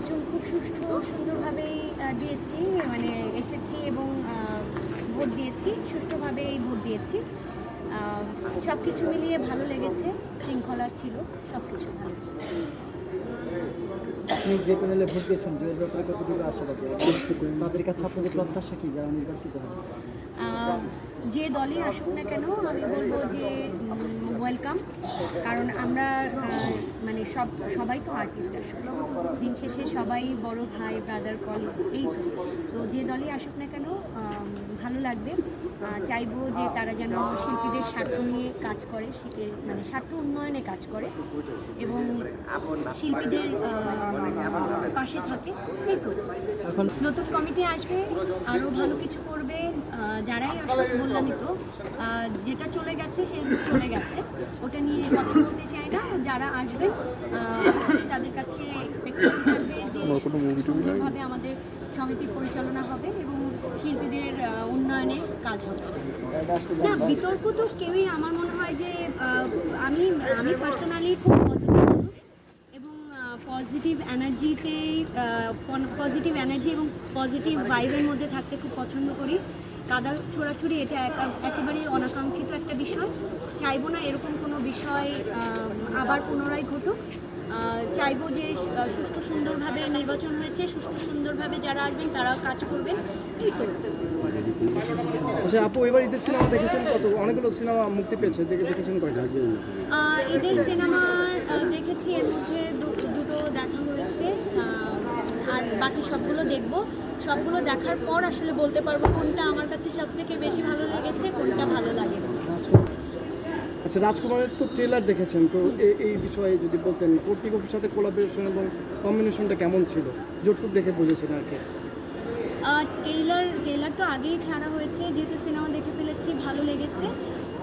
নির্বাচন খুব সুষ্ঠু সুন্দরভাবেই দিয়েছি মানে এসেছি এবং ভোট দিয়েছি সুষ্ঠুভাবেই ভোট দিয়েছি। সব কিছু মিলিয়ে ভালো লেগেছে শৃঙ্খলা ছিল সব কিছু ভালো। আপনি যে প্যানেলে ভোট দিয়েছেন যে ব্যাপারে কতটুকু আশাবাদী তাদের কাছে আপনাদের প্রত্যাশা কি যারা নির্বাচিত আহ, যে দলই আসুক না কেন, আমি বলব যে ওয়েলকাম কারণ আমরা মানে সব, সবাই তো আর্টিস্ট আসলে দিন শেষে সবাই বড় ভাই ব্রাদার কলিগ এই তো। তো যে দলই আসুক না কেন ভালো লাগবে। চাইব যে তারা যেন শিল্পীদের স্বার্থ নিয়ে কাজ করে মানে স্বার্থ উন্নয়নে কাজ করে। এবং শিল্পীদের পাশে থাকে এই তো? নতুন কমিটি আসবে আরও ভালো কিছু করবে যারাই আসলে বললামই তো যেটা চলে গেছে সে চলে গেছে। ওটা নিয়ে কথা বলতে চাই না যারা আসবেন অবশ্যই তাদের কাছে এক্সপেকটেশন থাকবে যে সুন্দরভাবে আমাদের সমিতি পরিচালনা হবে এবং শিল্পীদের উন্নয়নে কাজ হবে। না বিতর্ক তো কেউই আমার মনে হয় যে আমি আমি পার্সোনালি খুব পজিটিভ পজিটিভ এনার্জিতে পজিটিভ এনার্জি এবং পজিটিভ ভাইবের মধ্যে থাকতে খুব পছন্দ করি। কাদা ছোড়াছুড়ি এটা একা- একেবারেই অনাকাঙ্ক্ষিত একটা বিষয়। চাইব না এরকম কোনো বিষয় আবার পুনরায় ঘটুক। চাইব যে সুষ্ঠু সুন্দরভাবে নির্বাচন হয়েছে সুষ্ঠু সুন্দরভাবে যারা আসবেন তারাও কাজ করবেন এই তো। আচ্ছা আপু এবার ঈদের সিনেমা দেখেছেন কত? অনেকগুলো সিনেমা মুক্তি পেয়েছে দেখে দেখেছেন কয়টা? ঈদের সিনেমার দেখেছি এর মধ্যে দেখা হয়েছে আর বাকি সবগুলো দেখব। সবগুলো দেখার পর আসলে বলতে পারব কোনটা আমার কাছে সব থেকে বেশি ভালো লেগেছে কোনটা ভালো লাগে। আচ্ছা রাজকুমারের তো ট্রেলার দেখেছেন তো এই বিষয়ে যদি বলতেন কর্তৃপক্ষের সাথে কোলাবোরেশন এবং কম্বিনেশনটা কেমন ছিল? যতটুকু দেখে বুঝেছেন আর কি। টেইলার টেইলার তো আগেই ছাড়া হয়েছে যেহেতু সিনেমা দেখে ফেলেছি ভালো লেগেছে।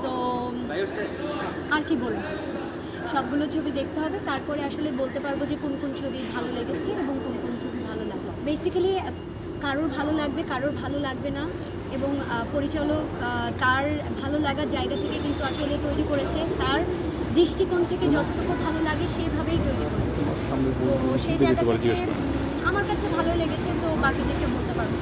সো আর কি বলব? সবগুলো ছবি দেখতে হবে তারপরে আসলে বলতে পারব যে কোন কোন ছবি ভালো লেগেছে এবং কোন কোন ছবি ভালো লাগল। বেসিক্যালি কারোর ভালো লাগবে কারোর ভালো লাগবে না এবং পরিচালক তার ভালো লাগার জায়গা থেকে কিন্তু আসলে তৈরি করেছে। তার দৃষ্টিকোণ থেকে যতটুকু ভালো লাগে সেইভাবেই তৈরি করেছে। তো সেই জায়গা থেকে আমার কাছে ভালো লেগেছে তো বাকিদেরকে বলতে পারব।